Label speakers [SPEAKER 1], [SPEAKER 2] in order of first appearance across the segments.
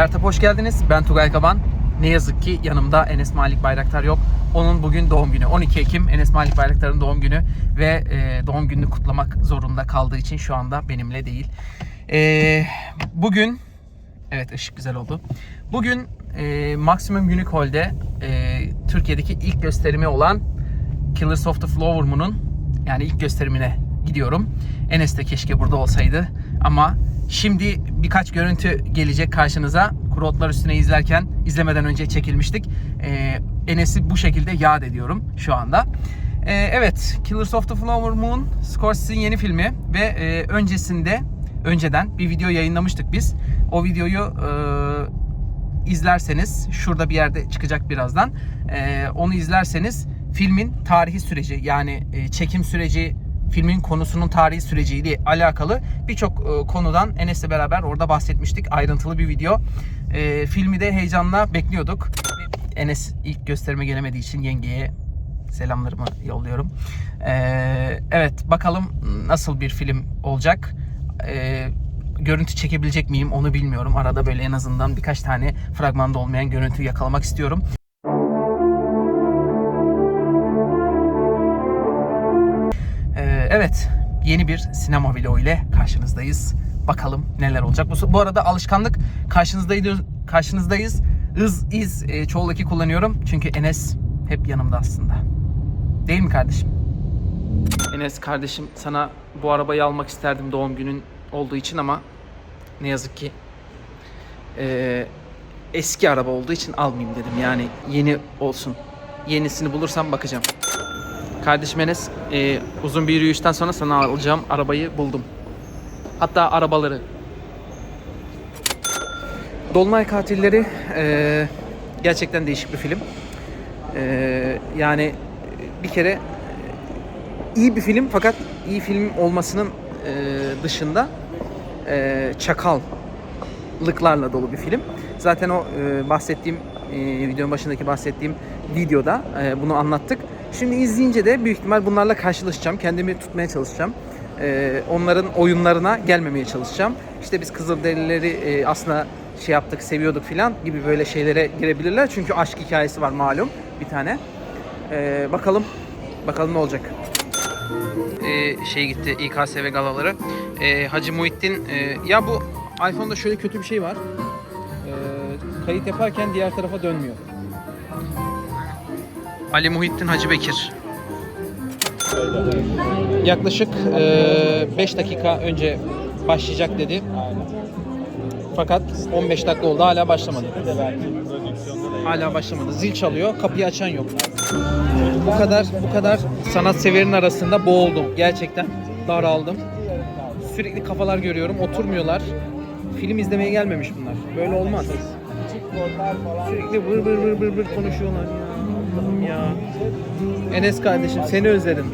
[SPEAKER 1] Dertap hoş geldiniz. Ben Tugay Kaban. Ne yazık ki yanımda Enes Malik Bayraktar yok. Onun bugün doğum günü. 12 Ekim Enes Malik Bayraktar'ın doğum günü ve e, doğum gününü kutlamak zorunda kaldığı için şu anda benimle değil. E, bugün evet ışık güzel oldu. Bugün e, Maximum Unique Hall'de e, Türkiye'deki ilk gösterimi olan Killers of the Flower Moon'un yani ilk gösterimine gidiyorum. Enes de keşke burada olsaydı ama şimdi birkaç görüntü gelecek karşınıza. Kuru Otlar Üstüne izlerken izlemeden önce çekilmiştik. Ee, Enes'i bu şekilde yad ediyorum şu anda. Ee, evet Killers of the Flower Moon Scorsese'nin yeni filmi ve e, öncesinde önceden bir video yayınlamıştık biz. O videoyu e, izlerseniz şurada bir yerde çıkacak birazdan. Ee, onu izlerseniz filmin tarihi süreci yani e, çekim süreci filmin konusunun tarihi süreciyle alakalı birçok e, konudan Enes'le beraber orada bahsetmiştik. Ayrıntılı bir video. E, filmi de heyecanla bekliyorduk. Enes ilk gösterime gelemediği için yengeye selamlarımı yolluyorum. E, evet bakalım nasıl bir film olacak. E, görüntü çekebilecek miyim onu bilmiyorum. Arada böyle en azından birkaç tane fragmanda olmayan görüntü yakalamak istiyorum. Evet, yeni bir sinema vlogu ile karşınızdayız. Bakalım neler olacak. Bu, bu arada alışkanlık karşınızdayız. Karşınızdayız. Iz, iz e, çoğul eki kullanıyorum. Çünkü Enes hep yanımda aslında. Değil mi kardeşim? Enes kardeşim sana bu arabayı almak isterdim doğum günün olduğu için ama ne yazık ki e, eski araba olduğu için almayayım dedim. Yani yeni olsun. Yenisini bulursam bakacağım. Kardeşim Enes e, uzun bir yürüyüşten sonra sana alacağım arabayı buldum. Hatta arabaları. Dolunay Katilleri e, gerçekten değişik bir film. E, yani bir kere iyi bir film fakat iyi film olmasının e, dışında e, çakallıklarla dolu bir film. Zaten o e, bahsettiğim e, videonun başındaki bahsettiğim videoda e, bunu anlattık. Şimdi izleyince de büyük ihtimal bunlarla karşılaşacağım. Kendimi tutmaya çalışacağım. E, onların oyunlarına gelmemeye çalışacağım. İşte biz Kızılderilileri e, aslında şey yaptık, seviyorduk filan gibi böyle şeylere girebilirler. Çünkü aşk hikayesi var malum bir tane. E, bakalım bakalım ne olacak e, şey gitti İKSV galaları. E, Hacı Muhittin e, ya bu iPhone'da şöyle kötü bir şey var. E, kayıt yaparken diğer tarafa dönmüyor. Ali Muhittin Hacı Bekir. Yaklaşık 5 dakika önce başlayacak dedi. Fakat 15 dakika oldu hala başlamadı. Hala başlamadı. Zil çalıyor, kapıyı açan yok. Bu kadar bu kadar sanat severin arasında boğuldum. Gerçekten daraldım. Sürekli kafalar görüyorum, oturmuyorlar. Film izlemeye gelmemiş bunlar. Böyle olmaz. Sürekli vır vır vır vır vır konuşuyorlar ya. Allah'ım ya. Enes kardeşim seni özledim.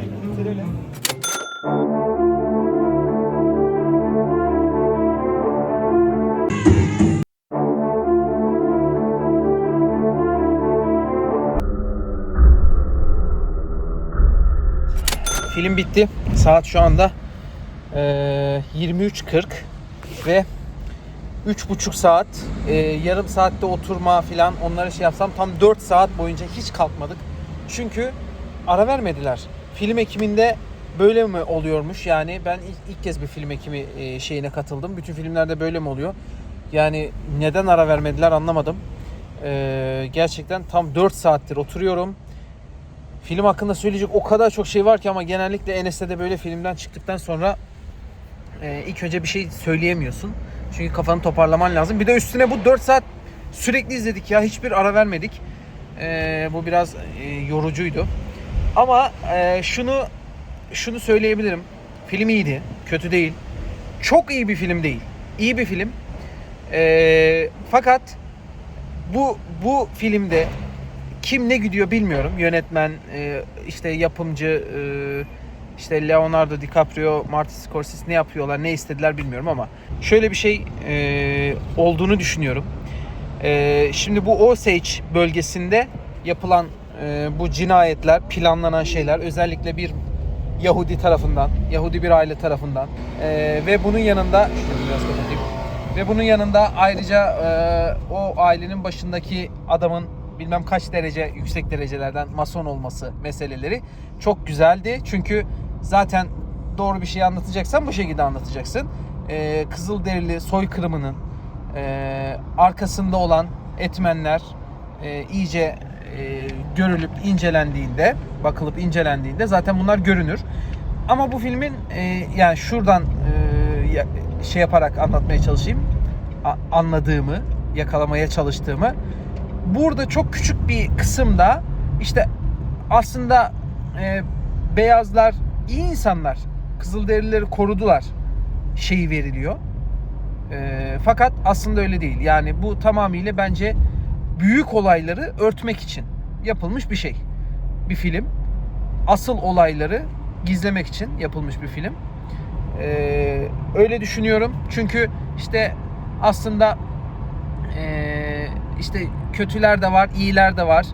[SPEAKER 1] Film bitti. Saat şu anda eee, 23.40 ve 3,5 saat eee, yarım saatte oturma filan onları şey yapsam tam 4 saat boyunca hiç kalkmadık. Çünkü ara vermediler. Film ekiminde böyle mi oluyormuş? Yani ben ilk, ilk kez bir film ekimi eee, şeyine katıldım. Bütün filmlerde böyle mi oluyor? Yani neden ara vermediler anlamadım. Eee, gerçekten tam 4 saattir oturuyorum. Film hakkında söyleyecek o kadar çok şey var ki ama genellikle Enes'te de böyle filmden çıktıktan sonra e, ilk önce bir şey söyleyemiyorsun. Çünkü kafanı toparlaman lazım. Bir de üstüne bu 4 saat sürekli izledik ya. Hiçbir ara vermedik. E, bu biraz e, yorucuydu. Ama e, şunu şunu söyleyebilirim. Film iyiydi. Kötü değil. Çok iyi bir film değil. İyi bir film. E, fakat bu bu filmde kim ne gidiyor bilmiyorum. Yönetmen, e, işte yapımcı, e, işte Leonardo DiCaprio, Martin Scorsese ne yapıyorlar, ne istediler bilmiyorum ama şöyle bir şey e, olduğunu düşünüyorum. E, şimdi bu Osage bölgesinde yapılan e, bu cinayetler, planlanan şeyler özellikle bir Yahudi tarafından, Yahudi bir aile tarafından e, ve bunun yanında biraz. Ve bunun yanında ayrıca e, o ailenin başındaki adamın bilmem kaç derece yüksek derecelerden mason olması meseleleri çok güzeldi. Çünkü zaten doğru bir şey anlatacaksan bu şekilde anlatacaksın. E, Kızılderili soykırımının e, arkasında olan etmenler e, iyice e, görülüp incelendiğinde, bakılıp incelendiğinde zaten bunlar görünür. Ama bu filmin e, yani şuradan e, şey yaparak anlatmaya çalışayım. Anladığımı, yakalamaya çalıştığımı. Burada çok küçük bir kısımda işte aslında e, beyazlar iyi insanlar. Kızılderilileri korudular şeyi veriliyor. E, fakat aslında öyle değil. Yani bu tamamıyla bence büyük olayları örtmek için yapılmış bir şey. Bir film. Asıl olayları gizlemek için yapılmış bir film. Ee, öyle düşünüyorum. Çünkü işte aslında ee, işte kötüler de var, iyiler de var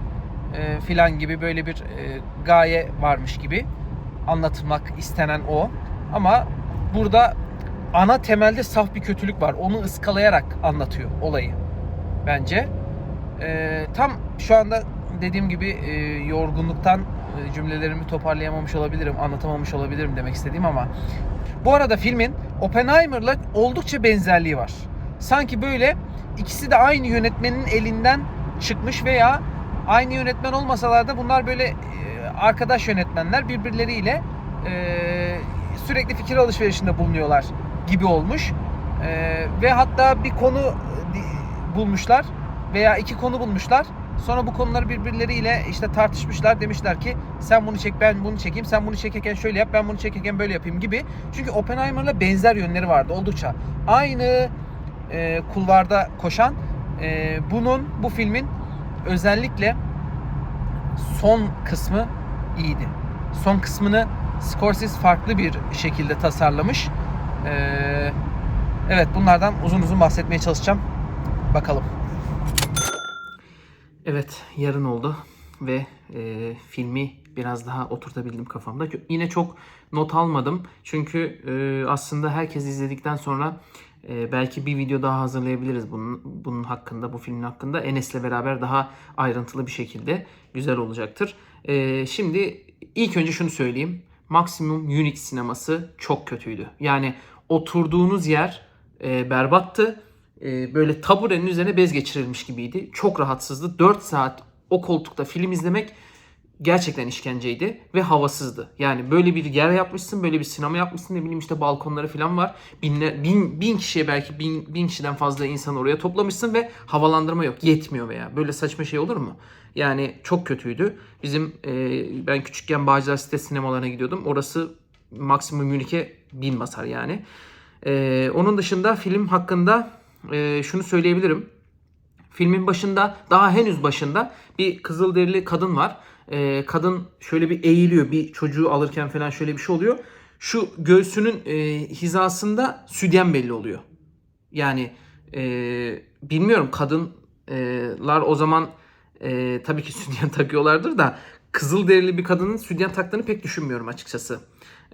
[SPEAKER 1] ee, filan gibi böyle bir ee, gaye varmış gibi anlatılmak istenen o. Ama burada ana temelde saf bir kötülük var. Onu ıskalayarak anlatıyor olayı bence. Ee, tam şu anda dediğim gibi e, yorgunluktan e, cümlelerimi toparlayamamış olabilirim, anlatamamış olabilirim demek istediğim ama bu arada filmin Oppenheimer'la oldukça benzerliği var. Sanki böyle ikisi de aynı yönetmenin elinden çıkmış veya aynı yönetmen olmasalar da bunlar böyle e, arkadaş yönetmenler birbirleriyle e, sürekli fikir alışverişinde bulunuyorlar gibi olmuş. E, ve hatta bir konu e, bulmuşlar veya iki konu bulmuşlar. Sonra bu konuları birbirleriyle işte tartışmışlar. Demişler ki sen bunu çek ben bunu çekeyim. Sen bunu çekerken şöyle yap ben bunu çekerken böyle yapayım gibi. Çünkü Oppenheimer'la benzer yönleri vardı oldukça. Aynı e, kulvarda koşan e, bunun bu filmin özellikle son kısmı iyiydi. Son kısmını Scorsese farklı bir şekilde tasarlamış. E, evet bunlardan uzun uzun bahsetmeye çalışacağım. Bakalım. Evet yarın oldu ve e, filmi biraz daha oturtabildim kafamda. Yine çok not almadım çünkü e, aslında herkes izledikten sonra e, belki bir video daha hazırlayabiliriz bunun, bunun hakkında, bu filmin hakkında. Enes'le beraber daha ayrıntılı bir şekilde güzel olacaktır. E, şimdi ilk önce şunu söyleyeyim. Maximum Unix sineması çok kötüydü. Yani oturduğunuz yer e, berbattı. E, böyle taburenin üzerine bez geçirilmiş gibiydi. Çok rahatsızdı. 4 saat o koltukta film izlemek gerçekten işkenceydi ve havasızdı. Yani böyle bir yer yapmışsın, böyle bir sinema yapmışsın. Ne bileyim işte balkonları falan var. Binle, bin, bin kişiye belki bin, bin kişiden fazla insan oraya toplamışsın ve havalandırma yok. Yetmiyor veya. Böyle saçma şey olur mu? Yani çok kötüydü. Bizim e, ben küçükken Bağcılar Site sinemalarına gidiyordum. Orası maksimum Münih'e bin basar yani. E, onun dışında film hakkında e, şunu söyleyebilirim. Filmin başında daha henüz başında bir kızılderili kadın var. Ee, kadın şöyle bir eğiliyor bir çocuğu alırken falan şöyle bir şey oluyor. Şu göğsünün e, hizasında südyen belli oluyor. Yani e, bilmiyorum kadınlar o zaman e, tabii ki südyen takıyorlardır da kızılderili bir kadının südyen taktığını pek düşünmüyorum açıkçası.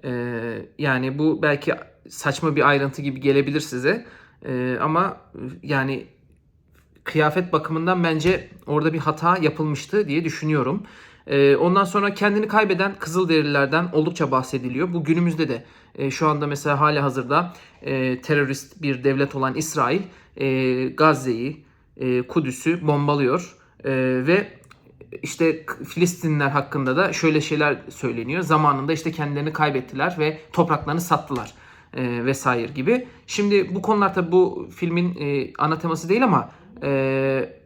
[SPEAKER 1] E, yani bu belki saçma bir ayrıntı gibi gelebilir size. E, ama yani kıyafet bakımından bence orada bir hata yapılmıştı diye düşünüyorum. Ondan sonra kendini kaybeden Kızılderililerden oldukça bahsediliyor. Bu günümüzde de e, şu anda mesela hali hazırda e, terörist bir devlet olan İsrail e, Gazze'yi, Kudüs'ü bombalıyor E, ve işte Filistinliler hakkında da şöyle şeyler söyleniyor. Zamanında işte kendilerini kaybettiler ve topraklarını sattılar e, vesaire gibi. Şimdi bu konular tabii bu filmin e, ana teması değil ama e,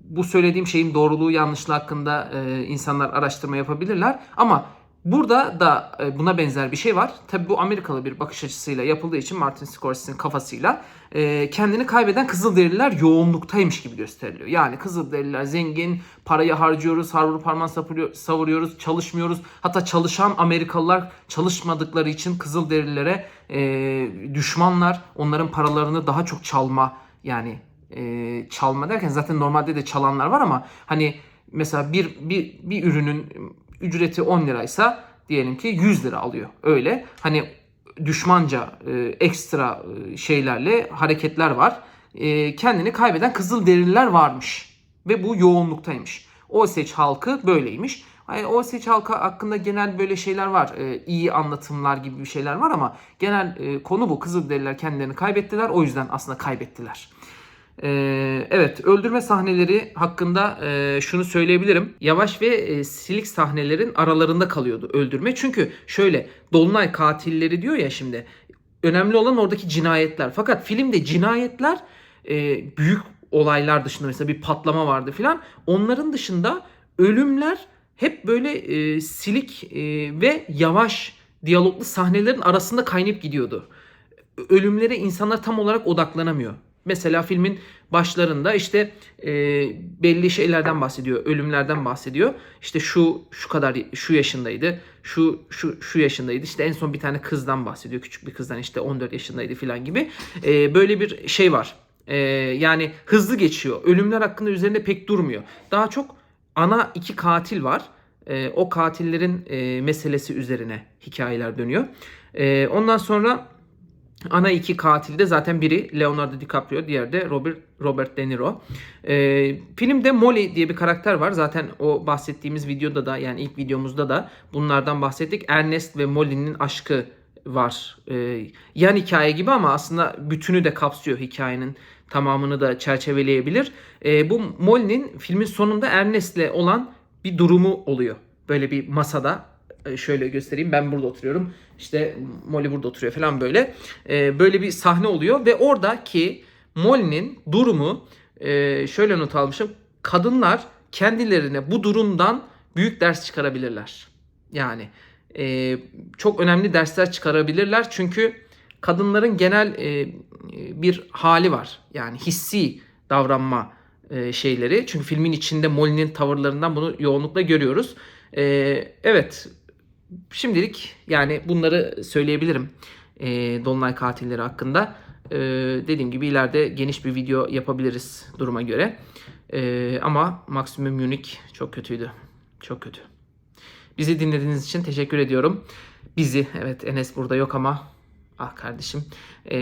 [SPEAKER 1] bu söylediğim şeyin doğruluğu yanlışlığı hakkında e, insanlar araştırma yapabilirler. Ama burada da e, buna benzer bir şey var. Tabii bu Amerikalı bir bakış açısıyla yapıldığı için Martin Scorsese'nin kafasıyla e, kendini kaybeden Kızılderililer yoğunluktaymış gibi gösteriliyor. Yani Kızılderililer zengin, parayı harcıyoruz, harvur savuruyor- savuruyoruz, çalışmıyoruz. Hatta çalışan Amerikalılar çalışmadıkları için Kızılderililere e, düşmanlar, onların paralarını daha çok çalma yani çalma derken zaten normalde de çalanlar var ama hani mesela bir bir bir ürünün ücreti 10 liraysa diyelim ki 100 lira alıyor. Öyle. Hani düşmanca e, ekstra e, şeylerle hareketler var. E, kendini kaybeden Kızılderililer varmış ve bu yoğunluktaymış. Osage halkı böyleymiş. Yani Osage halkı hakkında genel böyle şeyler var. E, iyi anlatımlar gibi bir şeyler var ama genel e, konu bu. Kızılderililer kendilerini kaybettiler. O yüzden aslında kaybettiler. Ee, evet öldürme sahneleri hakkında e, şunu söyleyebilirim. Yavaş ve e, silik sahnelerin aralarında kalıyordu öldürme. Çünkü şöyle Dolunay katilleri diyor ya şimdi. Önemli olan oradaki cinayetler. Fakat filmde cinayetler e, büyük olaylar dışında mesela bir patlama vardı filan. Onların dışında ölümler hep böyle e, silik e, ve yavaş diyaloglu sahnelerin arasında kaynayıp gidiyordu ölümlere insanlar tam olarak odaklanamıyor. Mesela filmin başlarında işte e, belli şeylerden bahsediyor, ölümlerden bahsediyor. İşte şu şu kadar şu yaşındaydı, şu şu şu yaşındaydı. İşte en son bir tane kızdan bahsediyor, küçük bir kızdan işte 14 yaşındaydı falan gibi. E, böyle bir şey var. E, yani hızlı geçiyor. Ölümler hakkında üzerinde pek durmuyor. Daha çok ana iki katil var. E, o katillerin e, meselesi üzerine hikayeler dönüyor. E, ondan sonra Ana iki katil de zaten biri Leonardo DiCaprio, diğeri de Robert, Robert De Niro. Ee, filmde Molly diye bir karakter var. Zaten o bahsettiğimiz videoda da yani ilk videomuzda da bunlardan bahsettik. Ernest ve Molly'nin aşkı var. Ee, yan hikaye gibi ama aslında bütünü de kapsıyor hikayenin tamamını da çerçeveleyebilir. Ee, bu Molly'nin filmin sonunda Ernest'le olan bir durumu oluyor. Böyle bir masada şöyle göstereyim. Ben burada oturuyorum. İşte Molly burada oturuyor falan böyle. E, böyle bir sahne oluyor ve oradaki Molly'nin durumu e, şöyle not almışım. Kadınlar kendilerine bu durumdan büyük ders çıkarabilirler. Yani e, çok önemli dersler çıkarabilirler. Çünkü kadınların genel e, bir hali var. Yani hissi davranma e, şeyleri. Çünkü filmin içinde Molly'nin tavırlarından bunu yoğunlukla görüyoruz. E, evet şimdilik yani bunları söyleyebilirim e, Dolunay katilleri hakkında. E, dediğim gibi ileride geniş bir video yapabiliriz duruma göre. E, ama Maximum Munich çok kötüydü. Çok kötü. Bizi dinlediğiniz için teşekkür ediyorum. Bizi, evet Enes burada yok ama ah kardeşim. E,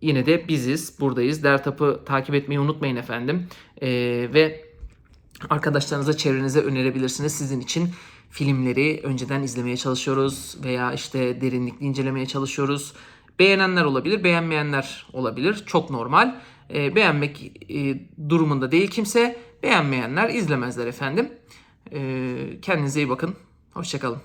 [SPEAKER 1] yine de biziz, buradayız. Dertap'ı takip etmeyi unutmayın efendim. E, ve arkadaşlarınıza, çevrenize önerebilirsiniz. Sizin için filmleri önceden izlemeye çalışıyoruz veya işte derinlikli incelemeye çalışıyoruz. Beğenenler olabilir, beğenmeyenler olabilir. Çok normal. E, beğenmek e, durumunda değil kimse. Beğenmeyenler izlemezler efendim. E, kendinize iyi bakın. Hoşçakalın.